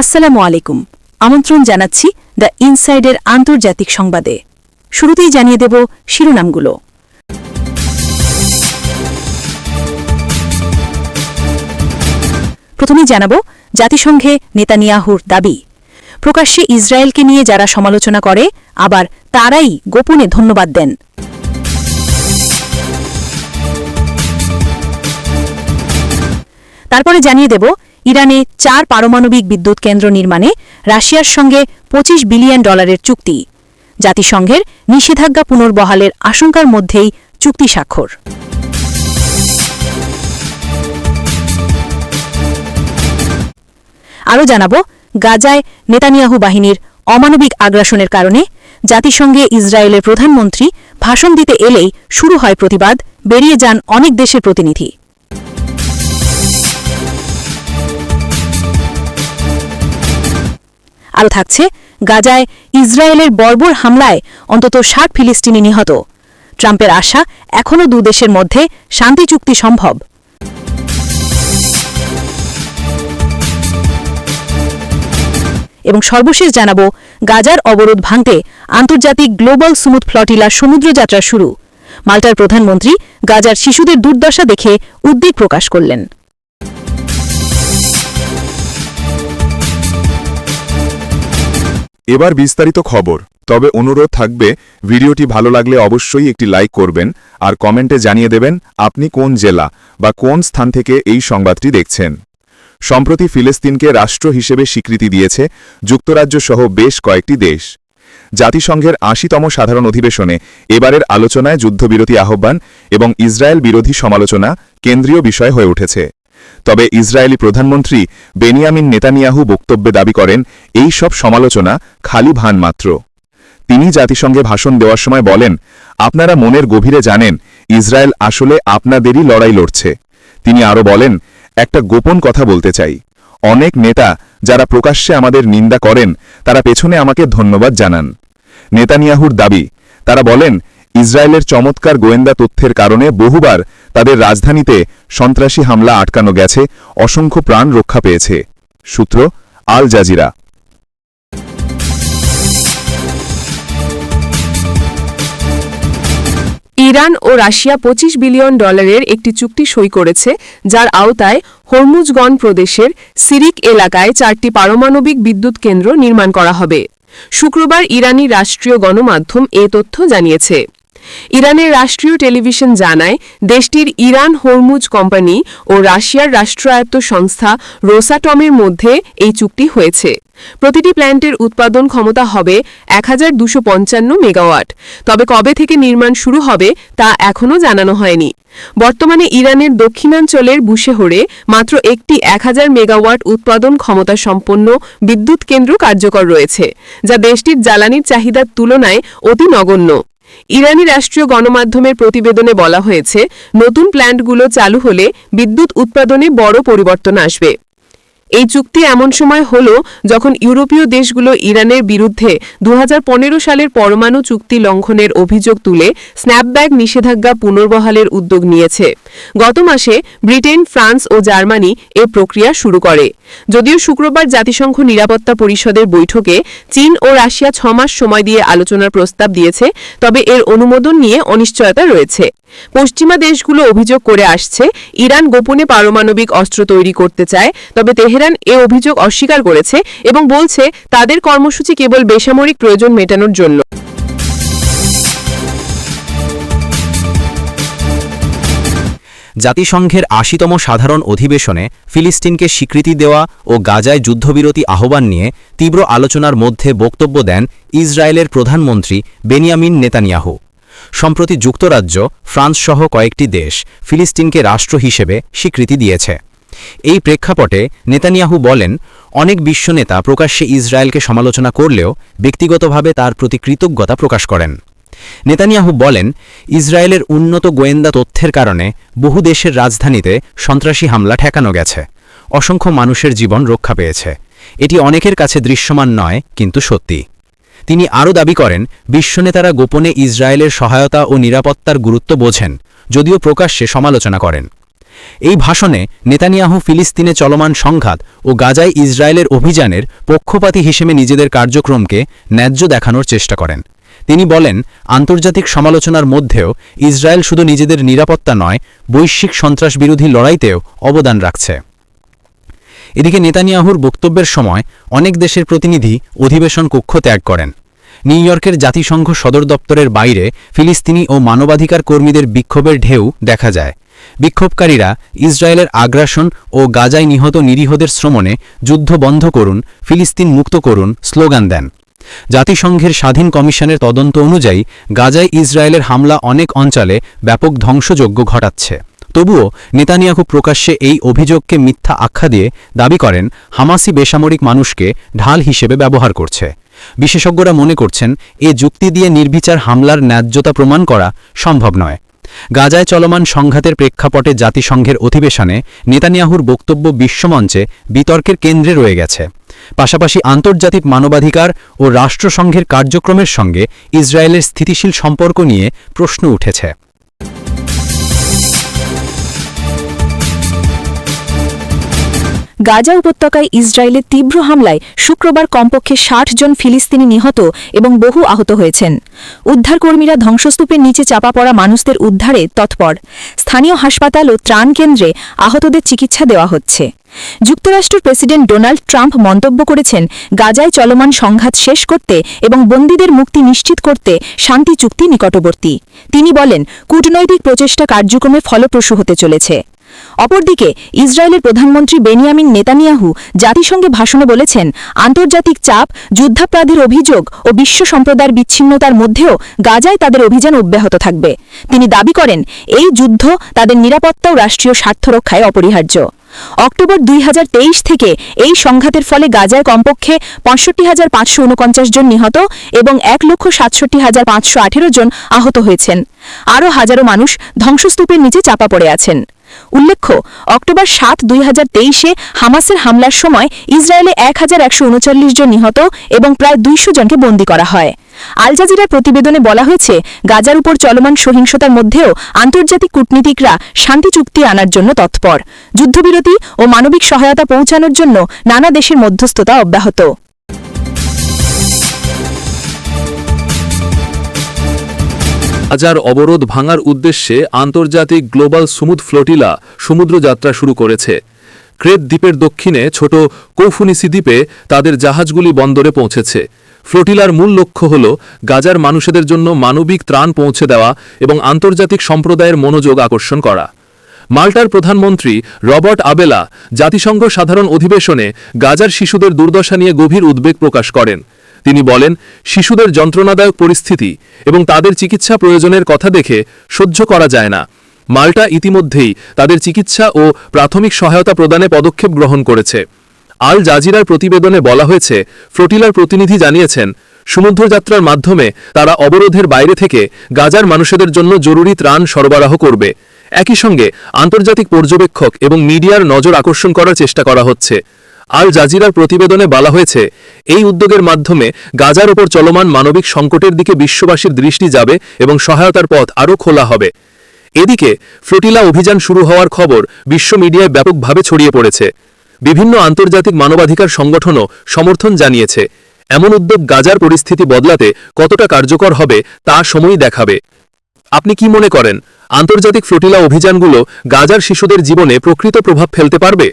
আসসালামু আলাইকুম। আমন্ত্রণ জানাচ্ছি দ্য ইনসাইডের আন্তর্জাতিক সংবাদে। শুরুতেই জানিয়ে দেব শিরোনামগুলো। প্রথমেই জানাব জাতিসংঘে নেতানিয়াহুর দাবি। প্রকাশ্যে ইসরায়েলকে নিয়ে যারা সমালোচনা করে, আবার তারাই গোপনে ধন্যবাদ দেন। তারপরে জানিয়ে দেব ইরানে চার পারমাণবিক বিদ্যুৎ কেন্দ্র নির্মাণে রাশিয়ার সঙ্গে ২৫ বিলিয়ন ডলারের চুক্তি। জাতিসংঘের নিষেধাজ্ঞা পুনর্বহালের আশঙ্কার মধ্যেই চুক্তি স্বাক্ষর। আরও জানাব, গাজায় নেতানিয়াহু বাহিনীর অমানবিক আগ্রাসনের কারণে জাতিসংঘে ইসরায়েলের প্রধানমন্ত্রী ভাষণ দিতে এলেই শুরু হয় প্রতিবাদ, বেরিয়ে যান অনেক দেশের প্রতিনিধি। আরও থাকছে। গাজায় ইসরায়েলের বর্বর হামলায় অন্তত ষাট ফিলিস্তিনি নিহত। ট্রাম্পের আশা এখনও দুদেশের মধ্যে শান্তি চুক্তি সম্ভব। এবং সর্বশেষ জানাব, গাজার অবরোধ ভাঙতে আন্তর্জাতিক গ্লোবাল সুমুদ ফ্লটিলা সমুদ্রযাত্রা শুরু। মাল্টার প্রধানমন্ত্রী গাজার শিশুদের দুর্দশা দেখে উদ্বেগ প্রকাশ করলেন। এবার বিস্তারিত খবর। তবে অনুরোধ থাকবে, ভিডিওটি ভালো লাগলে অবশ্যই একটি লাইক করবেন আর কমেন্টে জানিয়ে দেবেন আপনি কোন জেলা বা কোন স্থান থেকে এই সংবাদটি দেখছেন। সম্প্রতি ফিলিস্তিনকে রাষ্ট্র হিসেবে স্বীকৃতি দিয়েছে যুক্তরাজ্য সহ বেশ কয়েকটি দেশ। জাতিসংঘের আশিতম সাধারণ অধিবেশনে এবারের আলোচনায় যুদ্ধবিরতি আহ্বান এবং ইসরায়েল বিরোধী সমালোচনা কেন্দ্রীয় বিষয় হয়ে উঠেছে। তবে ইসরায়েলি প্রধানমন্ত্রী বেনিয়ামিন নেতানিয়াহু বক্তব্যে দাবি করেন, এই সব সমালোচনা খালি ভান মাত্র। তিনি জাতিসংঘে ভাষণ দেওয়ার সময় বলেন, আপনারা মনের গভীরে জানেন, ইসরায়েল আসলে আপনাদেরই লড়াই লড়ছে। তিনি আরও বলেন, একটা গোপন কথা বলতে চাই। অনেক নেতা যারা প্রকাশ্যে আমাদের নিন্দা করেন, তারা পেছনে আমাকে ধন্যবাদ জানান। নেতানিয়াহুর দাবি, তারা বলেন ইসরায়েলের চমৎকার গোয়েন্দা তথ্যের কারণে বহুবার তাদের রাজধানীতে সন্ত্রাসী হামলা আটকানো গেছে, অসংখ্য প্রাণ রক্ষা পেয়েছে। সূত্র, আল জাজিরা। ইরান ও রাশিয়া ২৫ বিলিয়ন ডলারের একটি চুক্তি সই করেছে, যার আওতায় হরমুজগন প্রদেশের সিরিক এলাকায় চারটি পারমাণবিক বিদ্যুৎ কেন্দ্র নির্মাণ করা হবে। শুক্রবার ইরানি রাষ্ট্রীয় গণমাধ্যম এ তথ্য জানিয়েছে। ইরানের রাষ্ট্রীয় টেলিভিশন জানায়, দেশটির ইরান হরমুজ কোম্পানি ও রাশিয়ার রাষ্ট্রায়ত্ত সংস্থা রোসাটমের মধ্যে এই চুক্তি হয়েছে। প্রতিটি প্ল্যান্টের উৎপাদন ক্ষমতা হবে এক মেগাওয়াট। তবে কবে থেকে নির্মাণ শুরু হবে তা এখনও জানানো হয়নি। বর্তমানে ইরানের দক্ষিণাঞ্চলের বুশেহরে মাত্র একটি এক হাজার মেগাওয়াট উৎপাদন ক্ষমতা সম্পন্ন বিদ্যুৎ কেন্দ্র কার্যকর রয়েছে, যা দেশটির জ্বালানির চাহিদার তুলনায় অতি নগণ্য। ইরানি রাষ্ট্রীয় গণমাধ্যমের প্রতিবেদনে বলা হয়েছে, নতুন প্ল্যান্টগুলো চালু হলে বিদ্যুৎ উৎপাদনে বড় পরিবর্তন আসবে। এই চুক্তি এমন সময় হল যখন ইউরোপীয় দেশগুলো ইরানের বিরুদ্ধে দু সালের পরমাণু চুক্তি লঙ্ঘনের অভিযোগ তুলে স্ন্যাপব্যাক নিষেধাজ্ঞা পুনর্বহালের উদ্যোগ নিয়েছে। গত মাসে ব্রিটেন, ফ্রান্স ও জার্মানি এ প্রক্রিয়া শুরু করে। যদিও শুক্রবার জাতিসংঘ নিরাপত্তা পরিষদের বৈঠকে চীন ও রাশিয়া ছমাস সময় দিয়ে আলোচনার প্রস্তাব দিয়েছে, তবে এর অনুমোদন নিয়ে অনিশ্চয়তা রয়েছে। পশ্চিমা দেশগুলো অভিযোগ করে আসছে, ইরান গোপনে পারমাণবিক অস্ত্র তৈরি করতে চায়, তবে তেহরান এ অভিযোগ অস্বীকার করেছে এবং বলছে তাদের কর্মসূচি কেবল বেসামরিক প্রয়োজন মেটানোর জন্য। জাতিসংঘের আশিতম সাধারণ অধিবেশনে ফিলিস্তিনকে স্বীকৃতি দেওয়া ও গাজায় যুদ্ধবিরতি আহ্বান নিয়ে তীব্র আলোচনার মধ্যে বক্তব্য দেন ইসরায়েলের প্রধানমন্ত্রী বেনিয়ামিন নেতানিয়াহু। সম্প্রতি যুক্তরাজ্য ফ্রান্স সহ কয়েকটি দেশ ফিলিস্তিনকে রাষ্ট্র হিসেবে স্বীকৃতি দিয়েছে। এই প্রেক্ষাপটে নেতানিয়াহু বলেন, অনেক বিশ্বনেতা প্রকাশ্যে ইসরায়েলকে সমালোচনা করলেও ব্যক্তিগতভাবে তার প্রতি কৃতজ্ঞতা প্রকাশ করেন। নেতানিয়াহু বলেন, ইসরায়েলের উন্নত গোয়েন্দা তথ্যের কারণে বহু দেশের রাজধানীতে সন্ত্রাসী হামলা ঠেকানো গেছে। অসংখ্য মানুষের জীবন রক্ষা পেয়েছে। এটি অনেকের কাছে দৃশ্যমান নয়, কিন্তু সত্যি। তিনি আরও দাবি করেন, বিশ্বনেতারা গোপনে ইসরায়েলের সহায়তা ও নিরাপত্তার গুরুত্ব বোঝেন, যদিও প্রকাশ্যে সমালোচনা করেন। এই ভাষণে নেতানিয়াহু ফিলিস্তিনে চলমান সংঘাত ও গাজায় ইসরায়েলের অভিযানের পক্ষপাতী হিসেবে নিজেদের কার্যক্রমকে ন্যায্য দেখানোর চেষ্টা করেন। তিনি বলেন, আন্তর্জাতিক সমালোচনার মধ্যেও ইসরায়েল শুধু নিজেদের নিরাপত্তা নয়, বৈশ্বিক সন্ত্রাস বিরোধী লড়াইতেও অবদান রাখছে। এদিকে নেতানিয়াহুর বক্তব্যের সময় অনেক দেশের প্রতিনিধি অধিবেশন কক্ষ ত্যাগ করেন। নিউ ইয়র্কের জাতিসংঘ সদর দপ্তরের বাইরে ফিলিস্তিনি ও মানবাধিকার কর্মীদের বিক্ষোভের ঢেউ দেখা যায়। বিক্ষোভকারীরা ইসরায়েলের আগ্রাসন ও গাজায় নিহত নিরীহদের শ্রমণে যুদ্ধ বন্ধ করুন, ফিলিস্তিন মুক্ত করুন স্লোগান দেন। জাতিসংঘের স্বাধীন কমিশনের তদন্ত অনুযায়ী গাজায় ইসরায়েলের হামলা অনেক অঞ্চলে ব্যাপক ধ্বংসযজ্ঞ ঘটাচ্ছে। তবুও নেতানিয়াহু প্রকাশ্যে এই অভিযোগকে মিথ্যা আখ্যা দিয়ে দাবি করেন, হামাসি বেসামরিক মানুষকে ঢাল হিসেবে ব্যবহার করছে। বিশেষজ্ঞরা মনে করছেন, এ যুক্তি দিয়ে নির্বিচার হামলার ন্যায্যতা প্রমাণ করা সম্ভব নয়। গাজায় চলমান সংঘাতের প্রেক্ষাপটে জাতিসংঘের অধিবেশনে নেতানিয়াহুর বক্তব্য বিশ্বমঞ্চে বিতর্কের কেন্দ্রে রয়ে গেছে। পাশাপাশি আন্তর্জাতিক মানবাধিকার ও রাষ্ট্রসংঘের কার্যক্রমের সঙ্গে ইসরায়েলের স্থিতিশীল সম্পর্ক নিয়ে প্রশ্ন উঠেছে। গাজা উপত্যকায় ইসরায়েলের তীব্র হামলায় শুক্রবার কমপক্ষে ষাট জন ফিলিস্তিনি নিহত এবং বহু আহত হয়েছেন। উদ্ধারকর্মীরা ধ্বংসস্তূপের নিচে চাপা পড়া মানুষদের উদ্ধারে তৎপর। স্থানীয় হাসপাতাল ও ত্রাণ কেন্দ্রে আহতদের চিকিৎসা দেওয়া হচ্ছে। যুক্তরাষ্ট্রের প্রেসিডেন্ট ডোনাল্ড ট্রাম্প মন্তব্য করেছেন, গাজায় চলমান সংঘাত শেষ করতে এবং বন্দীদের মুক্তি নিশ্চিত করতে শান্তি চুক্তি নিকটবর্তী। তিনি বলেন, কূটনৈতিক প্রচেষ্টা কার্যক্রমে ফলপ্রসূ হতে চলেছে। অপরদিকে, ইসরায়েলের প্রধানমন্ত্রী বেনিয়ামিন নেতানিয়াহু জাতিসংঘে ভাষণে বলেছেন, আন্তর্জাতিক চাপ, যুদ্ধাপরাধের অভিযোগ ও বিশ্ব সম্প্রদায়ের বিচ্ছিন্নতার মধ্যেও গাজায় তাদের অভিযান অব্যাহত থাকবে। তিনি দাবি করেন, এই যুদ্ধ তাদের নিরাপত্তা ও রাষ্ট্রীয় স্বার্থ রক্ষায় অপরিহার্য। অক্টোবর দুই হাজার তেইশ থেকে এই সংঘাতের ফলে গাজায় কমপক্ষে পঁয়ষট্টি হাজার পাঁচশো উনপঞ্চাশ জন নিহত এবং এক লক্ষ সাতষট্টি হাজার পাঁচশো আঠেরো জন আহত হয়েছেন। আরও হাজারো মানুষ ধ্বংসস্তূপের নিচে চাপা পড়ে আছেন। উল্লেখ্য, অক্টোবর সাত, দুই হাজার তেইশে হামাসের হামলার সময় ইসরায়েলে এক হাজার একশো উনচল্লিশ জন নিহত এবং প্রায় দুইশো জনকে বন্দী করা হয়। আল জাজিরার প্রতিবেদনে বলা হয়েছে, গাজার উপর চলমান সহিংসতার মধ্যেও আন্তর্জাতিক কূটনীতিকরা শান্তি চুক্তি আনার জন্য তৎপর। যুদ্ধবিরতি ও মানবিক সহায়তা পৌঁছানোর জন্য নানা দেশের মধ্যস্থতা অব্যাহত। গাজার অবরোধ ভাঙার উদ্দেশ্যে আন্তর্জাতিক গ্লোবাল সুমুদ ফ্লোটিলা সমুদ্রযাত্রা শুরু করেছে। ক্রেত দ্বীপের দক্ষিণে ছোট কৌফুনিসি দ্বীপে তাদের জাহাজগুলি বন্দরে পৌঁছেছে। ফ্লোটিলার মূল লক্ষ্য হল গাজার মানুষদের জন্য মানবিক ত্রাণ পৌঁছে দেওয়া এবং আন্তর্জাতিক সম্প্রদায়ের মনোযোগ আকর্ষণ করা। মাল্টার প্রধানমন্ত্রী রবার্ট আবেলা জাতিসংঘ সাধারণ অধিবেশনে গাজার শিশুদের দুর্দশা নিয়ে গভীর উদ্বেগ প্রকাশ করেন। তিনি বলেন, শিশুদের যন্ত্রণাদায়ক পরিস্থিতি এবং তাদের চিকিৎসা প্রয়োজনের কথা দেখে সহ্য করা যায় না। মাল্টা ইতিমধ্যেই তাদের চিকিৎসা ও প্রাথমিক সহায়তা প্রদানে পদক্ষেপ গ্রহণ করেছে। আল জাজিরার প্রতিবেদনে বলা হয়েছে ফ্লোটিলার প্রতিনিধি জানিয়েছেন, সমুদ্রযাত্রার মাধ্যমে তারা অবরোধের বাইরে থেকে গাজার মানুষদের জন্য জরুরি ত্রাণ সরবরাহ করবে। একই সঙ্গে আন্তর্জাতিক পর্যবেক্ষক এবং মিডিয়ার নজর আকর্ষণ করার চেষ্টা করা হচ্ছে। আল জাজিরার প্রতিবেদনে বলা হয়েছে, এই উদ্যোগের মাধ্যমে গাজার ওপর চলমান মানবিক সংকটের দিকে বিশ্ববাসীর দৃষ্টি যাবে এবং সহায়তার পথ আরও খোলা হবে। এদিকে, ফ্লোটিলা অভিযান শুরু হওয়ার খবর বিশ্ব মিডিয়ায় ব্যাপকভাবে ছড়িয়ে পড়েছে। বিভিন্ন আন্তর্জাতিক মানবাধিকার সংগঠনও সমর্থন জানিয়েছে। এমন উদ্যোগ গাজার পরিস্থিতি বদলাতে কতটা কার্যকর হবে তা সময়ই দেখাবে। আপনি কি মনে করেন, আন্তর্জাতিক ফ্লোটিলা অভিযানগুলো গাজার শিশুদের জীবনে প্রকৃত প্রভাব ফেলতে পারবে?